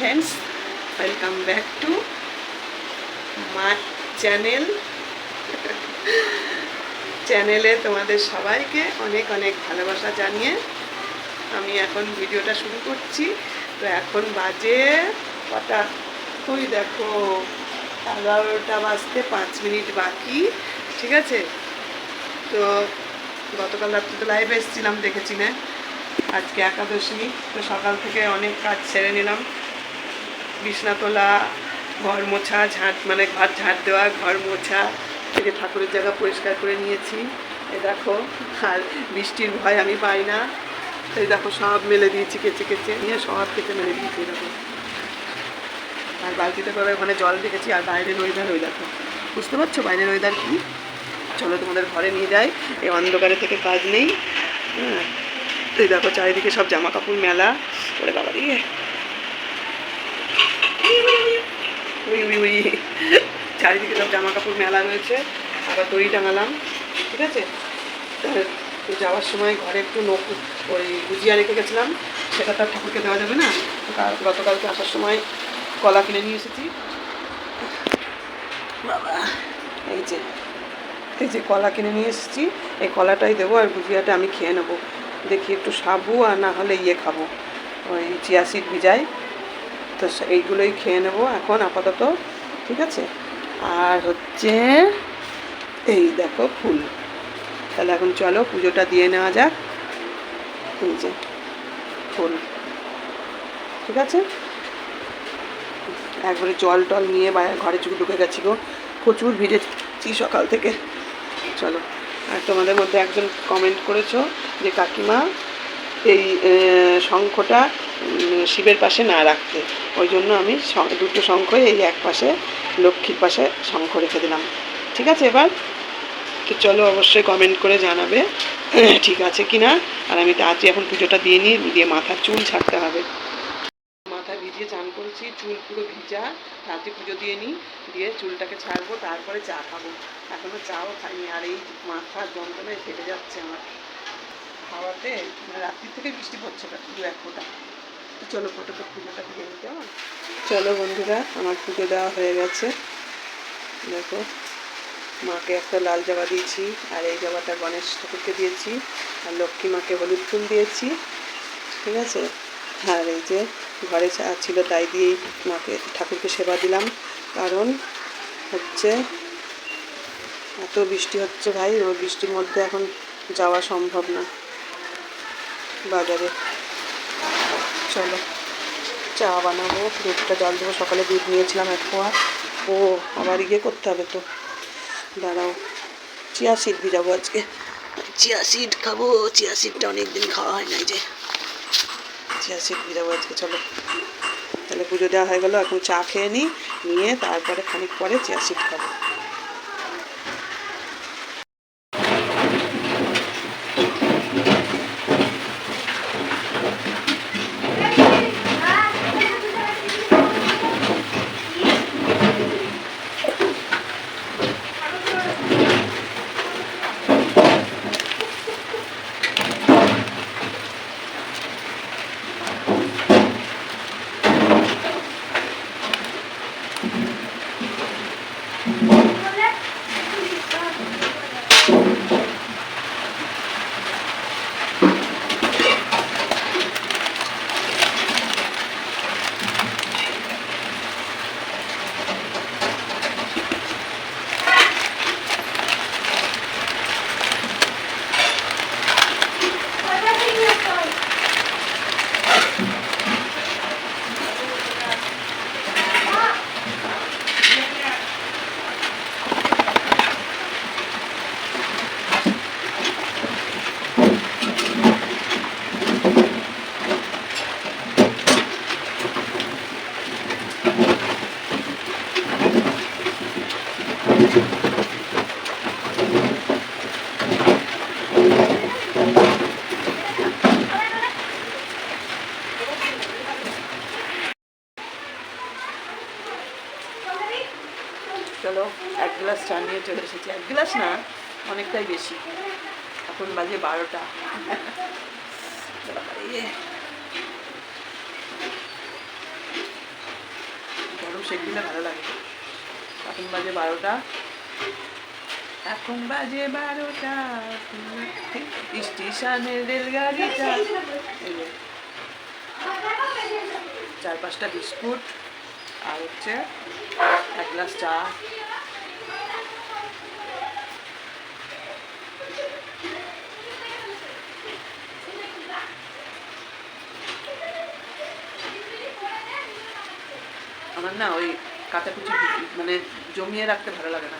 Friends welcome back to my channel চ্যানেলে তোমাদের সবাইকে অনেক অনেক ভালোবাসা জানিয়ে আমি এখন ভিডিওটা শুরু করছি। তো এখন বাজে কটা? তুই দেখো, এগারোটা বাজতে পাঁচ মিনিট বাকি, ঠিক আছে? তো গতকাল রাত্রে তো লাইভে এসেছিলাম, দেখেছি না? আজকে একাদশী, তো সকাল থেকে অনেক কাজ সেরে নিলাম। বিছনা তোলা ঘর মোছা, ঝাঁট মানে ঘর ঝাঁট দেওয়া, ঘর মোছা থেকে ঠাকুরের জায়গা পরিষ্কার করে নিয়েছি। এ দেখো, আর বৃষ্টির ভয় আমি পাই না। এই দেখো, সব মেলে দিয়েছি, কেচে কেচে। নিয়ে সব কেচে মেলে দিয়েছি দেখো। আর বালতিতে করে ওখানে জল রেখেছি, আর বাইরের ওয়েদার ওই দেখো। বুঝতে পারছ বাইরের ওয়েদার কি? চলো তোমাদের ঘরে নিয়ে যাই, এই অন্ধকারে থেকে কাজ নেই। হ্যাঁ এই দেখো, চারিদিকে সব জামা কাপড় মেলা। ওরে বাবা রে। উই উই উই চারিদিকে সব জামা কাপড় মেলা রয়েছে। আবার দড়ি টাঙালাম ঠিক আছে? তো যাওয়ার সময় ঘরে একটু নখ ওই গুজিয়া রেখে গেছিলাম। সেটা তো আর ঠাকুরকে দেওয়া যাবে না। গতকালকে আসার সময় কলা কিনে নিয়ে এসেছি। বাবা এই যে এই যে কলা কিনে নিয়ে এসেছি এই কলাটাই দেবো আর গুজিয়াটা আমি খেয়ে নেব। দেখি একটু সাবু আর না হলে ইয়ে খাব। ওই চিয়া সিড ভিজাই। তো এইগুলোই খেয়ে নেব এখন আপাতত, ঠিক আছে? আর হচ্ছে এই দেখো ফুল। তাহলে এখন চলো পুজোটা দিয়ে নেওয়া যাক। এই যে ফুল, ঠিক আছে? একবারে জল টল নিয়ে বাইরে ঘরে চুকে ঢুকে গেছি গো। প্রচুর ভিজেছি সকাল থেকে। চলো, আর তোমাদের মধ্যে একজন কমেন্ট করেছ যে কাকিমা, এই শঙ্খটা শিবের পাশে না রাখতে। ওই জন্য আমি দুটো শঙ্খ এই এক পাশে, লক্ষ্মীর পাশে শঙ্খ রেখে দিলাম। ঠিক আছে এবার? তো চলো অবশ্যই কমেন্ট করে জানাবে, ঠিক আছে কি না আর আমি তাড়াতাড়ি এখন পুজোটা দিয়ে নিই, দিয়ে মাথার চুল ছাড়তে হবে। মাথা ভিজিয়ে চান করেছি, চুল পুরো ভিজা। তাড়াতাড়ি পুজো দিয়ে নিই, দিয়ে চুলটাকে ছাড়বো, তারপরে চা খাব। এখনও চাও খাইনি, আর এই মাথার যন্ত্রণায় ফেটে যাচ্ছে আমার। খাওয়াতে মানে রাত্রি থেকে বৃষ্টি পড়ছে দু এক ফোঁটা। চলো ফটোটা পুজোটা দিয়ে কেমন? চলো বন্ধুরা, আমার পুজো দেওয়া হয়ে গেছে। দেখো, মাকে একটা লাল জামা দিয়েছি, আর এই জামাটা গণেশ ঠাকুরকে দিয়েছি, আর লক্ষ্মী মাকে হলুদ ফুল দিয়েছি, ঠিক আছে? আর এই যে ঘরে ছিল তাই দিয়েই মাকে, ঠাকুরকে সেবা দিলাম। কারণ হচ্ছে, এত বৃষ্টি হচ্ছে ভাই ওই বৃষ্টির মধ্যে এখন যাওয়া সম্ভব না। বাজারে। চলো। চা বানাবো দুধটা জল দেবো সকালে দুধ নিয়েছিলাম এক পোয়া ও আবার ইয়ে করতে হবে তো। দাঁড়াও চিয়া সিড ভিজাবো আজকে। চিয়া সিড খাব চিয়া সিডটা অনেকদিন খাওয়া হয় না যে। চিয়া সিড ভিজাবো আজকে চলো। তাহলে পুজো দেওয়া হয়ে গেলো এখন চা খেয়ে নিই নিয়ে তারপরে খানিক পরে চিয়া সিড খাব চলো এক গ্লাস চা নিয়ে চলে এসেছি এক গ্লাস না, অনেকটাই বেশি। এখন বাজে বারোটা। গরম শেক দিলে ভালো লাগে। এখন বাজে বারোটা। এখন বাজে বারোটা। স্টেশনের রেলগাড়িটা। চার পাঁচটা বিস্কুট। আর হচ্ছে এক গ্লাস চা। আমার না ওই কাচাকুচি মানে জমিয়ে রাখতে ভালো লাগে না।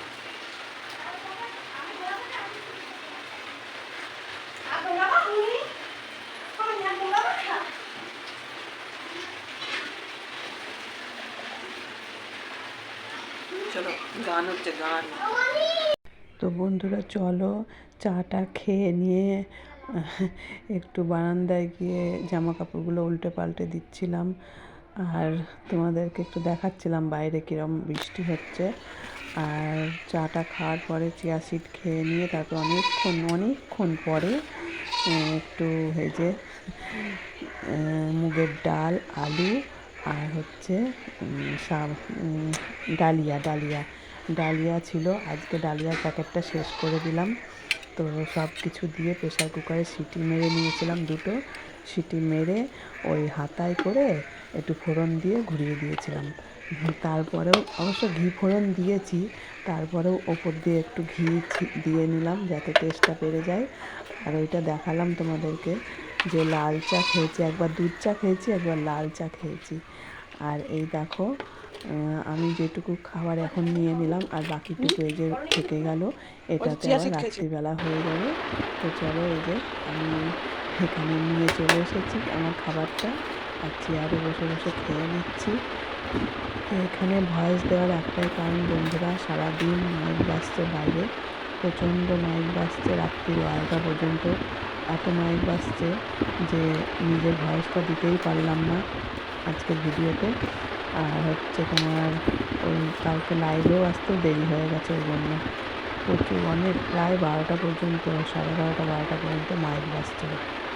চলো, গান হচ্ছে গান। তো বন্ধুরা, চলো চাটা খেয়ে নিয়ে, একটু বারান্দায় গিয়ে জামা কাপড়গুলো উল্টে পাল্টে দিচ্ছিলাম। আর তোমাদেরকে একটু দেখাচ্ছিলাম বাইরে কীরকম বৃষ্টি হচ্ছে। আর চাটা খাওয়ার পরে চিয়া সিড খেয়ে নিয়ে তারপর অনেকক্ষণ অনেকক্ষণ পরে একটু এই যে মুগের ডাল আলু আর হচ্ছে উম, ডালিয়া ডালিয়া। ডালিয়া ছিল। আজকে ডালিয়ার প্যাকেটটা শেষ করে দিলাম। তো সব কিছু দিয়ে প্রেসার কুকারে সিটি মেরে নিয়েছিলাম দুটো। সিটি মেরে ওই হাতায় করে একটু ফোড়ন দিয়ে ঘুরিয়ে দিয়েছিলাম। তারপরেও অবশ্য ঘি ফোড়ন দিয়েছি তারপরেও ওপর দিয়ে একটু ঘি দিয়ে নিলাম যাতে টেস্টটা বেড়ে যায়। আর ওইটা দেখালাম তোমাদেরকে যে লাল চা খেয়েছি একবার দুধ চা খেয়েছি একবার লাল চা খেয়েছি। আর এই দেখো আমি যেটুকু খাবার এখন নিয়ে নিলাম আর বাকিটুকু এই যে থেকে গেল এটাতে আবার রাত্রিবেলা হয়ে যাবে। তো চলো এই যে আমি এখানে নিয়ে চলে এসেছি আমার খাবারটা। আর চেয়ারে বসে বসে খেয়ে নিচ্ছি। এখানে ভয়েস দেওয়ার একটাই কারণ, বন্ধুরা, সারাদিন মাইক বাজছে বাইরে, প্রচণ্ড মাইক বাজছে রাত্রি বারোটা পর্যন্ত এত মাইক বাজছে যে নিজের ভয়েসটা দিতেই পারলাম না আজকের ভিডিওতে। আর হচ্ছে তোমার ওই কালকে লাইভেও আসতেও দেরি হয়ে গেছে ওই জন্য। প্রচুর অনেক প্রায় বারোটা পর্যন্ত, সাড়ে বারোটা বারোটা পর্যন্ত মাইক বাজছিল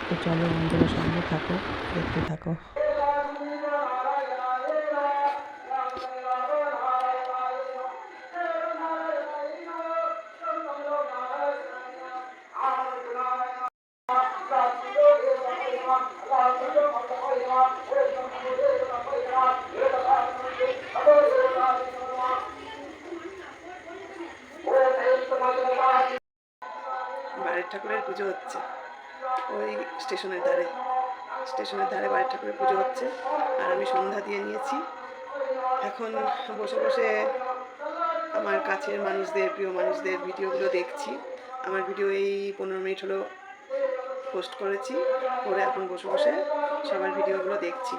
তো চলো বন্ধুরা সঙ্গে থাকো দেখতে থাকো। বসে বসে আমার কাছের মানুষদের, প্রিয় মানুষদের ভিডিওগুলো দেখছি। আমার ভিডিও এই পনেরো মিনিট হলো পোস্ট করেছি, করে এখন বসে বসে সবার ভিডিওগুলো দেখছি।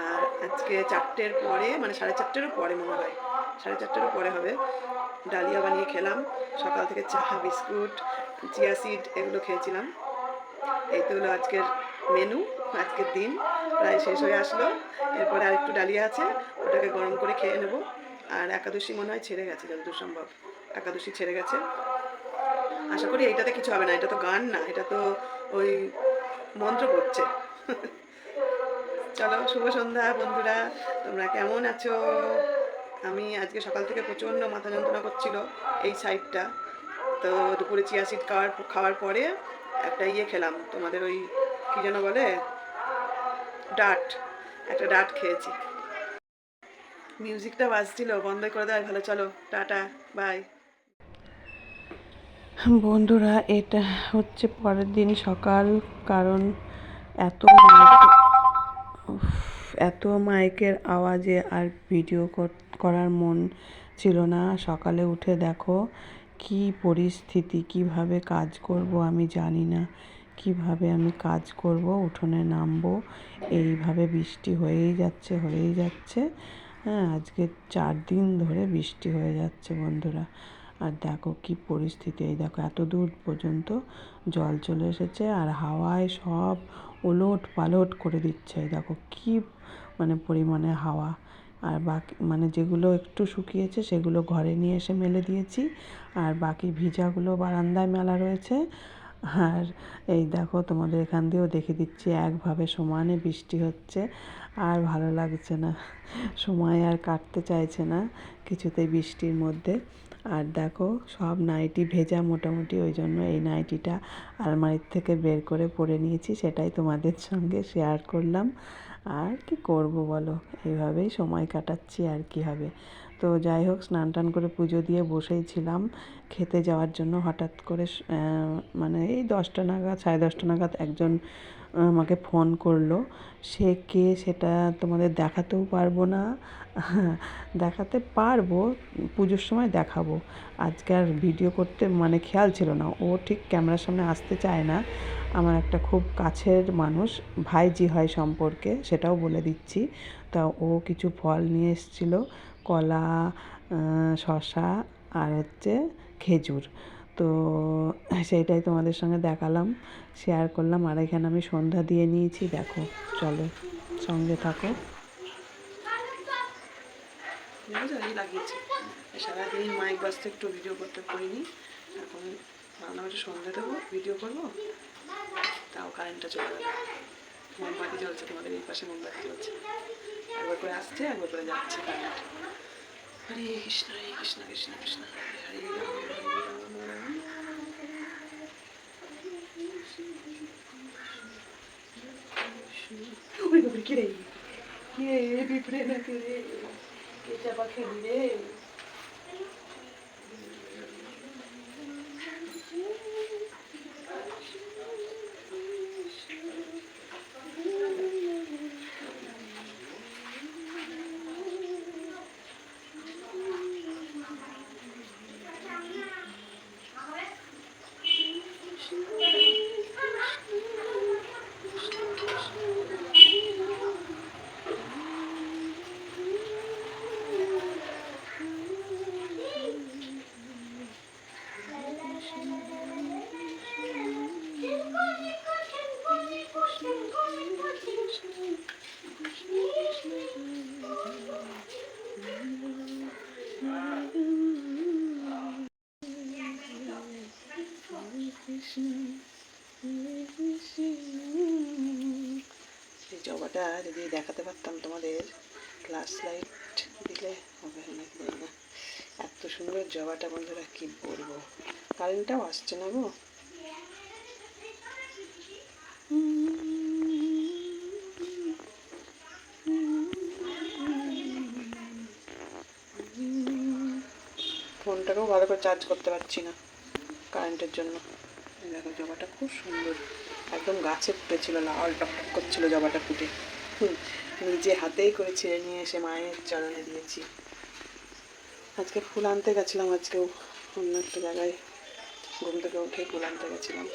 আর আজকে চারটের পরে মানে সাড়ে চারটেরও পরে মনে হয়, সাড়ে চারটেরও পরে হবে। ডালিয়া বানিয়ে খেলাম, সকাল থেকে চা, বিস্কুট, চিয়া সিড এগুলো খেয়েছিলাম। এই তো হলো আজকের মেনু আজকের দিন। প্রায় শেষ হয়ে আসলো। এরপরে আর একটু ডালিয়া আছে, ওটাকে গরম করে খেয়ে নেব। আর একাদশী মনে হয় ছেড়ে গেছে, যতদূর সম্ভব একাদশী ছেড়ে গেছে। আশা করি এইটাতে কিছু হবে না, এটা তো গান না, এটা তো ওই মন্ত্র করছে চলো, শুভ সন্ধ্যা বন্ধুরা, তোমরা কেমন আছো? আমি আজকে সকাল থেকে প্রচণ্ড মাথা যন্ত্রণা করছিল এই সাইডটা। তো দুপুরে চিয়া সিড খাওয়ার খাওয়ার পরে একটা ইয়ে খেলাম, তোমাদের ওই কী যেন বলে? ডাট, একটা ডাট খেয়েছি। মিউজিকটা বাজছিল, বন্ধ করে দেওয়াই ভালো, চলো, টাটা বাই বন্ধুরা, এটা হচ্ছে পরের দিন সকাল, কারণ এত এত মাইকের আওয়াজে আর ভিডিও করার মন ছিল না। সকালে উঠে দেখো কি পরিস্থিতি, কীভাবে কাজ করব আমি জানি না। কীভাবে আমি কাজ করব, উঠোনে নামবো, এইভাবে বৃষ্টি হয়েই যাচ্ছে হয়েই যাচ্ছে। হ্যাঁ আজকে চার দিন ধরে বৃষ্টি হয়ে যাচ্ছে বন্ধুরা। আর দেখো কি পরিস্থিতি, এই দেখো এত দূর পর্যন্ত জল চলে এসেছে আর হাওয়ায় সব ওলট পালট করে দিচ্ছে দেখো কি মানে পরিমাণে হাওয়া। আর বাকি মানে যেগুলো একটু শুকিয়েছে সেগুলো ঘরে নিয়ে এসে মেলে দিয়েছি। আর বাকি ভিজাগুলো বারান্দায় মেলা রয়েছে। আর এই দেখো তোমাদের এখান দিয়েও দেখে দিচ্ছি, একভাবে সমানে বৃষ্টি হচ্ছে। আর ভালো লাগছে না, সময় আর কাটতে চাইছে না কিছুতেই বৃষ্টির মধ্যে। আর দেখো সব নাইটি ভেজা মোটামুটি, ওই জন্য এই নাইটিটা আলমারির থেকে বের করে পরে নিয়েছি, সেটাই তোমাদের সঙ্গে শেয়ার করলাম। আর কি করব বলো, এইভাবেই সময় কাটাচ্ছি আর কি হবে। তো যাই হোক, স্নান টান করে পুজো দিয়ে বসেই ছিলাম। খেতে যাওয়ার জন্য হঠাৎ করে মানে এই দশটা নাগাদ, সাড়ে দশটা নাগাদ একজন আমাকে ফোন করল। সে কে সেটা তোমাদের দেখাতেও পারব না। দেখাতে পারব, পুজোর সময় দেখাবো। আজকে আর ভিডিও করতে মানে খেয়াল ছিল না। ও ঠিক ক্যামেরার সামনে আসতে চায় না। আমার একটা খুব কাছের মানুষ, ভাইজি হয় সম্পর্কে, সেটাও বলে দিচ্ছি। তা ও কিছু ফল নিয়ে এসেছিল, কলা শসা আর হচ্ছে খেজুর। তো সেইটাই তোমাদের সঙ্গে দেখালাম শেয়ার করলাম। আর এখানে আমি সন্ধ্যা দিয়ে নিয়েছি, দেখো, চলো, সঙ্গে থাকো। সারাদিন মাইক বাজতে একটু ভিডিও করতে পারিনি এখন ভাবলাম একটু সন্ধ্যে দেবো ভিডিও করব। তাও কারেন্টটা চলে গেল। মোমবাতি জ্বলছে, তোমাদের এই পাশে মোমবাতি জ্বলছে। একবার করে আসছে একবার করে যাচ্ছে হরে কৃষ্ণ হরে কৃষ্ণ কৃষ্ণ কৃষ্ণ কে রে কে পিঁপড়ে না কে রে কে চাপা খেলি রে জবাটা যদি দেখাতে পারতাম তোমাদের ক্লাস লাইট দিলে হবে নাকি না। এত সুন্দর জবাটা, বন্ধুরা, কি বলব। কারেন্টটাও আসছে না গো। ফোনটাকেও ভালো করে চার্জ করতে পারছি না কারেন্টের জন্য। দেখো, জবাটা খুব সুন্দর। একদম গাছে ফুটেছিল লাল টকটক করছিল জবাটা ফুটে। হুম, নিজে হাতেই করে ছিঁড়ে নিয়ে এসে মায়ের চরণে দিয়েছি। আজকে ফুল আনতে গেছিলাম আজকেও অন্য একটা জায়গায় ঘুম থেকে উঠে ফুল আনতে গেছিলাম।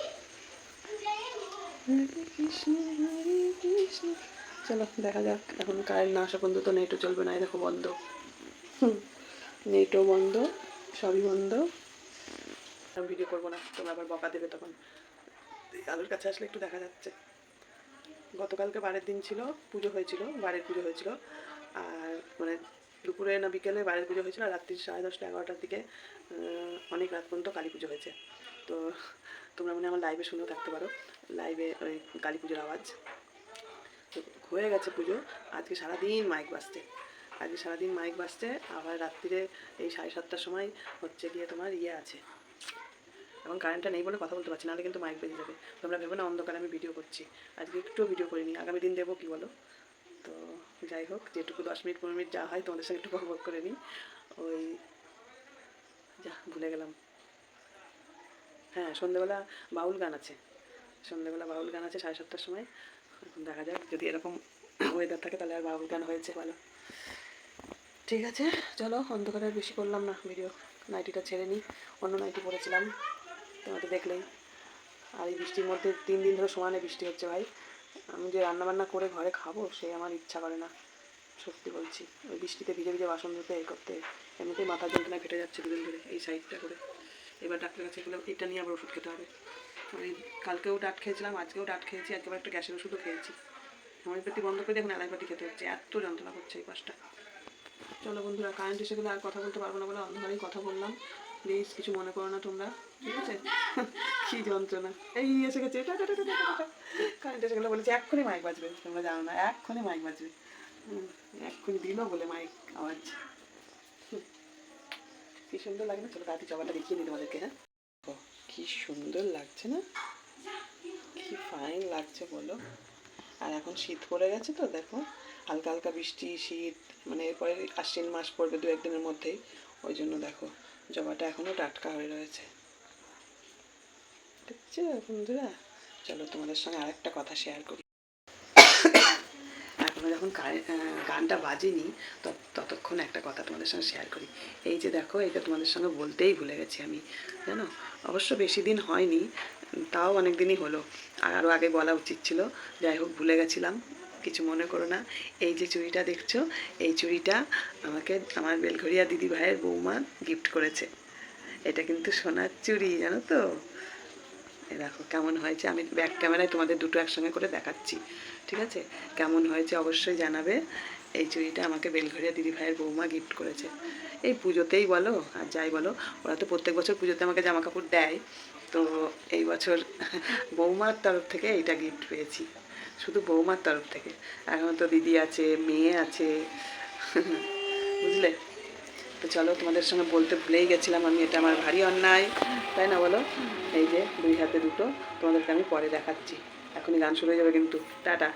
চলো দেখা যাক এখন কারেন্ট না আসা পর্যন্ত তো নেটও চলবে না দেখো বন্ধ। নেটও বন্ধ সবই বন্ধ। ভিডিও করব না তোমরা আবার বকা দেবে তখন। আলোর কাছে আসলে একটু দেখা যাচ্ছে। গতকালকে বারের দিন ছিল, পুজো হয়েছিল, বারের পুজো হয়েছিল। আর মানে দুপুরে না বিকেলে বারের পুজো হয়েছিল রাত্রি সাড়ে দশটা এগারোটার দিকে অনেক রাত পর্যন্ত কালী পুজো হয়েছে। তো তোমরা মনে আমার লাইভে শুনেও থাকতে পারো। লাইভে ওই কালী পুজোর আওয়াজ। তো হয়ে গেছে পুজো। আজকে সারাদিন মাইক বাজছে। আজকে সারাদিন মাইক বাজছে। আবার রাত্রিরে এই সাড়ে সাতটার সময় হচ্ছে গিয়ে তোমার ইয়ে আছে। এখন কারেন্টটা নেই বলে কথা বলতে পারছি নাহলে কিন্তু মাইক বেজে যাবে। তোমরা ভেবে না, অন্ধকারে আমি ভিডিও করছি। আজকে একটু ভিডিও করিনি, আগামী দিন দেবো কি বলো? তো যাই হোক, যেটুকু দশ মিনিট, পনেরো মিনিট যা হয়, তোমাদের সঙ্গে একটু বক করে নিই। ওই যা, ভুলে গেলাম। হ্যাঁ সন্ধেবেলা বাউল গান আছে। সন্ধেবেলা বাউল গান আছে সাড়ে সাতটার সময়। দেখা যাক, যদি এরকম ওয়েদার থাকে, তাহলে আর বাউল গান হয়েছে ভালো ঠিক আছে, চলো, অন্ধকারে বেশি করলাম না ভিডিও নাইটিটা ছেড়ে নিই। অন্য নাইটি পরেছিলাম তোমাকে দেখলেই। আর এই বৃষ্টির মধ্যে তিন দিন ধরে সমানে বৃষ্টি হচ্ছে ভাই। আমি যে রান্না বান্না করে ঘরে খাব, সে আমার ইচ্ছা করে না। সত্যি বলছি, ওই বৃষ্টিতে ভিজে ভিজে বাসন ধুতে এই করতে, এমনিতেই মাথা যন্ত্রণা ফেটে যাচ্ছে দুদিন ধরে এই সাইডটা করে। এবার ডাক্তারের কাছে গেলে এটা নিয়ে আবার ওষুধ খেতে হবে। ওই কালকেও ডাট খেয়েছিলাম, আজকেও ডাট খেয়েছি আজকে একটা গ্যাসের ওষুধও খেয়েছি। হোমিওপ্যাথি বন্ধ করে দিয়ে এখন অ্যালোপ্যাথি খেতে হচ্ছে, এত যন্ত্রণা করছে এই পাশটা। চলো বন্ধুরা কারেন্ট এসে গেলে আর কথা বলতে পারব না বলে অন্ধকারেই কথা বললাম। প্লিজ, কিছু মনে করো না তোমরা। ঠিক আছে? কি যন্ত্রণা? এই এসে গেছে টাটা কারেন্ট এসে গেলে, বলেছে, এক্ষুনি মাইক বাজবে। তোমরা জানো না, এক্ষুনি মাইক বাজবে। এক্ষুনি দিল বলে মাইক আওয়াজ। কি সুন্দর লাগে না? চলো তাড়াতাড়ি জবাটা দেখিয়ে নিই তোমাদেরকে হ্যাঁ? কি সুন্দর লাগছে না? কি ফাইন লাগছে বলো। আর এখন শীত পড়ে গেছে তো, দেখো। হালকা হালকা বৃষ্টি, শীত মানে এরপরে আশ্বিন মাস পড়বে দু একদিনের মধ্যেই। ওই জন্য দেখো, জবাটা এখনও টাটকা হয়ে রয়েছে। দেখছ বন্ধুরা? চলো তোমাদের সঙ্গে আরেকটা কথা শেয়ার করি। এখনও যখন গানটা বাজেনি, তত- ততক্ষণ একটা কথা তোমাদের সঙ্গে শেয়ার করি। এই যে দেখো, এটা তোমাদের সঙ্গে বলতেই ভুলে গেছি আমি, জানো? অবশ্য বেশি দিন হয়নি, তাও অনেক দিনই হলো। আর আরও আগে বলা উচিত ছিল, যাই হোক ভুলে গেছিলাম, কিছু মনে করো না। এই যে চুড়িটা দেখছ, এই চুড়িটা আমাকে আমার বেলঘরিয়া দিদি ভাইয়ের বৌমা গিফট করেছে। এটা কিন্তু সোনার চুড়ি, জানো তো? দেখো কেমন হয়েছে। আমি ব্যাক ক্যামেরায় তোমাদের দুটো একসঙ্গে করে দেখাচ্ছি, ঠিক আছে? কেমন হয়েছে অবশ্যই জানাবে। এই চুড়িটা আমাকে বেলঘরিয়া দিদি ভাইয়ের বৌমা গিফট করেছে। এই পুজোতেই বলো, আর যাই বলো, ওরা তো প্রত্যেক বছর পুজোতে আমাকে জামা কাপড় দেয়। তো এই বছর বৌমার তরফ থেকে এইটা গিফট পেয়েছি, শুধু বৌমার তরফ থেকে। এখন তো দিদি আছে, মেয়ে আছে, বুঝলে? তো চলো তোমাদের সঙ্গে বলতে ভুলেই গেছিলাম আমি, এটা আমার ভারী অন্যায়। তাই না বলো? এই যে দুই হাতে দুটো, তোমাদেরকে আমি পরে দেখাচ্ছি। এখনই গান শুরু হয়ে যাবে কিন্তু। টাটা।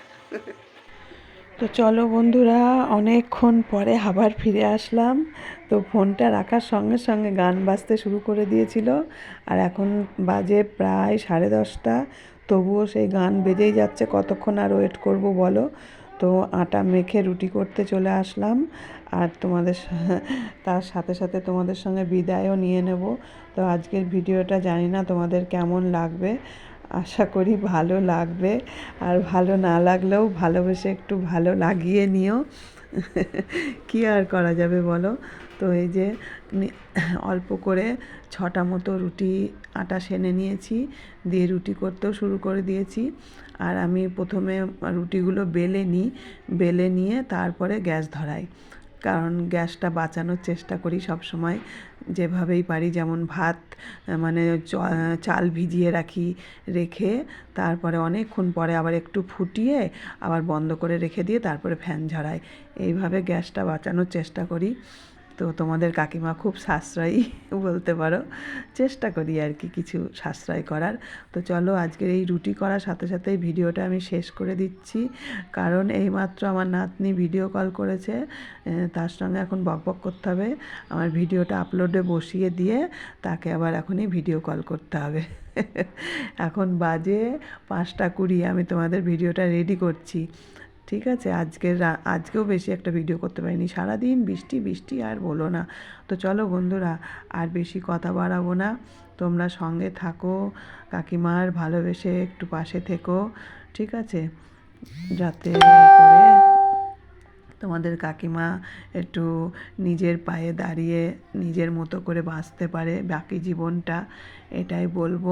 তো চলো বন্ধুরা, অনেকক্ষণ পরে আবার ফিরে আসলাম। তো ফোনটা রাখার সঙ্গে সঙ্গে গান বাজতে শুরু করে দিয়েছিল। আর এখন বাজে প্রায় সাড়ে দশটা। তবুও সেই গান বেজেই যাচ্ছে। কতক্ষণ আর ওয়েট করব বলো? তো আটা মেখে রুটি করতে চলে আসলাম। আর তোমাদের তার সাথে সাথে তোমাদের সঙ্গে বিদায়ও নিয়ে নেব। তো আজকের ভিডিওটা জানি না তোমাদের কেমন লাগবে। আশা করি ভালো লাগবে। আর ভালো না লাগলেও ভালোবেসে একটু ভালো লাগিয়ে নিও। কি আর করা যাবে বলো? তো এই যে অল্প করে ছটা মতো রুটি, আটা সেনে নিয়েছি, দিয়ে রুটি করতেও শুরু করে দিয়েছি। আর আমি প্রথমে রুটিগুলো বেলে নিই, বেলে নিয়ে তারপরে গ্যাস ধরাই। কারণ গ্যাসটা বাঁচানোর চেষ্টা করি সব সময় যেভাবেই পারি, যেমন ভাত মানে চাল ভিজিয়ে রাখি, রেখে তারপরে অনেকক্ষণ পরে আবার একটু ফুটিয়ে আবার বন্ধ করে রেখে দিয়ে তারপরে ফ্যান ঝরাই এইভাবে গ্যাসটা বাঁচানোর চেষ্টা করি। তো তোমাদের কাকিমা খুব সাশ্রয়ী বলতে পারো। চেষ্টা করি আর কি কিছু সাশ্রয় করার। তো চলো আজকের এই রুটি করার সাথে সাথেই ভিডিওটা আমি শেষ করে দিচ্ছি। কারণ এইমাত্র আমার নাতনি ভিডিও কল করেছে তার সঙ্গে এখন বকবক করতে হবে। আমার ভিডিওটা আপলোডে বসিয়ে দিয়ে তাকে আবার এখনই ভিডিও কল করতে হবে। এখন বাজে পাঁচটা কুড়ি, আমি তোমাদের ভিডিওটা রেডি করছি। ঠিক আছে? আজকের আজকেও বেশি একটা ভিডিও করতে পারিনি। সারাদিন বৃষ্টি বৃষ্টি আর বলো না। তো চলো বন্ধুরা, আর বেশি কথা বাড়াবো না। তোমরা সঙ্গে থাকো, কাকিমার ভালোবেসে একটু পাশে থেকো, ঠিক আছে? যাতে করে তোমাদের কাকিমা একটু নিজের পায়ে দাঁড়িয়ে নিজের মতো করে বাঁচতে পারে বাকি জীবনটা। এটাই বলব।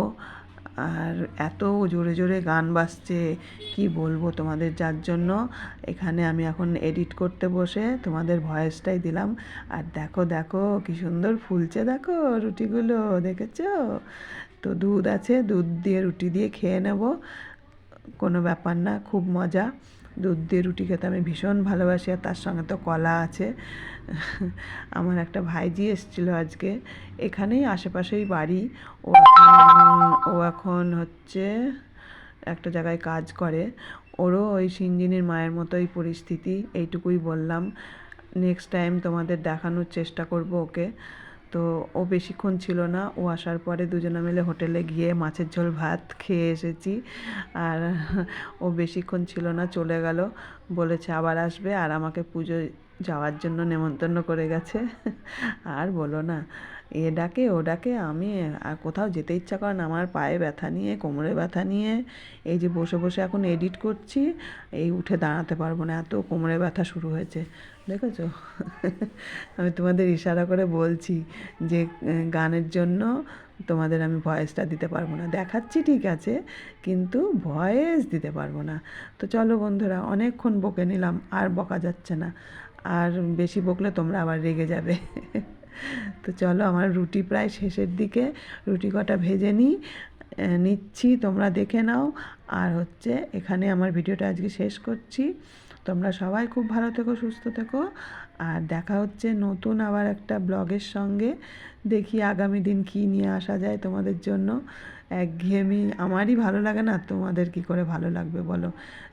আর এত জোরে জোরে গান বাজছে, কি বলব তোমাদের? যার জন্য এখানে আমি এখন এডিট করতে বসে তোমাদের ভয়েসটাই দিলাম। আর দেখো দেখো, কি সুন্দর ফুলছে দেখো রুটিগুলো, দেখেছ? তো দুধ আছে, দুধ দিয়ে রুটি দিয়ে খেয়ে নেব, কোনো ব্যাপার না, খুব মজা। দুধ দিয়ে রুটি খেতে আমি ভীষণ ভালোবাসি আর তার সঙ্গে তো কলা আছে। আমার একটা ভাইজি এসেছিল আজকে। এখানেই আশেপাশেই বাড়ি। ও ও এখন হচ্ছে একটা জায়গায় কাজ করে। ওরও ওই সিঞ্জিনীর মায়ের মতোই পরিস্থিতি, এইটুকুই বললাম। নেক্সট টাইম তোমাদের দেখানোর চেষ্টা করব ওকে। তো ও বেশিক্ষণ ছিল না। ও আসার পরে দুজনে মিলে হোটেলে গিয়ে মাছের ঝোল, ভাত খেয়ে এসেছি। আর ও বেশিক্ষণ ছিল না, চলে গেল। বলেছে আবার আসবে আর আমাকে পুজো যাওয়ার জন্য নেমন্তন্ন করে গেছে। আর বলো না, এ ডাকে, ও ডাকে, আমি আর কোথাও যেতে ইচ্ছা করে না। আমার পায়ে ব্যথা নিয়ে, কোমরে ব্যথা নিয়ে, এই যে বসে বসে এখন এডিট করছি, এই উঠে দাঁড়াতে পারব না। এত কোমরে ব্যথা শুরু হয়েছে। দেখেছ? আমি তোমাদের ইশারা করে বলছি যে গানের জন্য তোমাদের আমি ভয়েসটা দিতে পারব না। দেখাচ্ছি ঠিক আছে, কিন্তু ভয়েস দিতে পারব না। তো চলো বন্ধুরা, অনেকক্ষণ বকে নিলাম, আর বকা যাচ্ছে না। আর বেশি বকলে তোমরা আবার রেগে যাবে। তো চলো আমার রুটি প্রায় শেষের দিকে, রুটি কটা ভেজে নিই নিচ্ছি, তোমরা দেখে নাও। আর হচ্ছে এখানে আমার ভিডিওটা আজকে শেষ করছি। তোমরা সবাই খুব ভালো থেকো, সুস্থ থেকো। আর দেখা হচ্ছে নতুন আবার একটা ব্লগের সঙ্গে। দেখি আগামী দিন কী নিয়ে আসা যায় তোমাদের জন্য। একঘেয়েমি আমারই ভালো লাগে না, তোমাদের কি করে ভালো লাগবে বলো?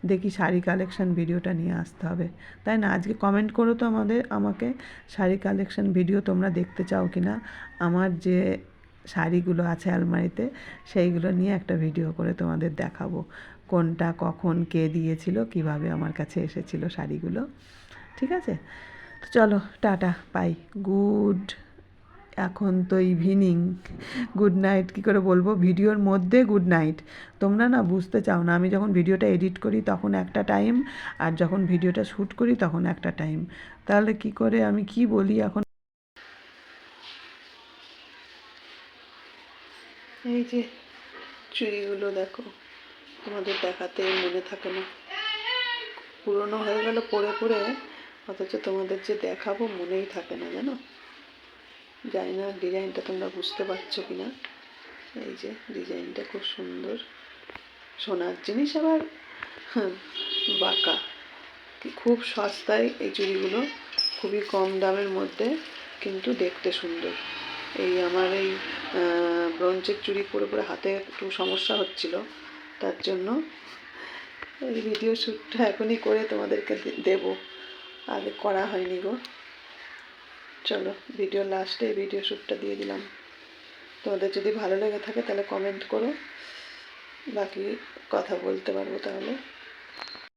দেখি শাড়ি কালেকশন ভিডিওটা নিয়ে আসতে হবে। তাই না? আজকে কমেন্ট করো তো আমাদের আমাকে শাড়ি কালেকশন ভিডিও তোমরা দেখতে চাও কি না আমার যে শাড়িগুলো আছে আলমারিতে, সেইগুলো নিয়ে একটা ভিডিও করে তোমাদের দেখাবো। কোনটা কখন কে দিয়েছিল, কীভাবে আমার কাছে এসেছিল শাড়িগুলো। ঠিক আছে? তো চলো, টাটা পাই গুড। এখন তো ইভিনিং। গুড নাইট, কী করে বলব? ভিডিওর মধ্যে গুড নাইট। তোমরা না বুঝতে চাও না, আমি যখন ভিডিওটা এডিট করি তখন একটা টাইম, আর যখন ভিডিওটা শ্যুট করি তখন একটা টাইম। তাহলে কি করে আমি কি বলি এখন? এই যে চুড়িগুলো দেখো তোমাদের দেখাতে মনে থাকে না। পুরনো হয়ে গেল পরে পরে অথচ তোমাদের যে দেখাবো মনেই থাকে না জানো? জানি না ডিজাইনটা তোমরা বুঝতে পারছ কি না এই যে ডিজাইনটা খুব সুন্দর। সোনার জিনিস আবার হ্যাঁ, বাঁকা। খুব সস্তায় এই চুড়িগুলো খুবই কম দামের মধ্যে কিন্তু দেখতে সুন্দর। এই আমার এই ব্রঞ্চের চুড়ি পরে পরে হাতে একটু সমস্যা হচ্ছিল, তার জন্য এই ভিডিও শ্যুটটা এখনই করে তোমাদেরকে দেবো। আগে করা হয়নি গো। চলো ভিডিও লাস্টে ভিডিও শ্যুটটা দিয়ে দিলাম। তোমাদের যদি ভালো লেগে থাকে তাহলে কমেন্ট করো। বাকি কথা বলতে পারব তাহলে।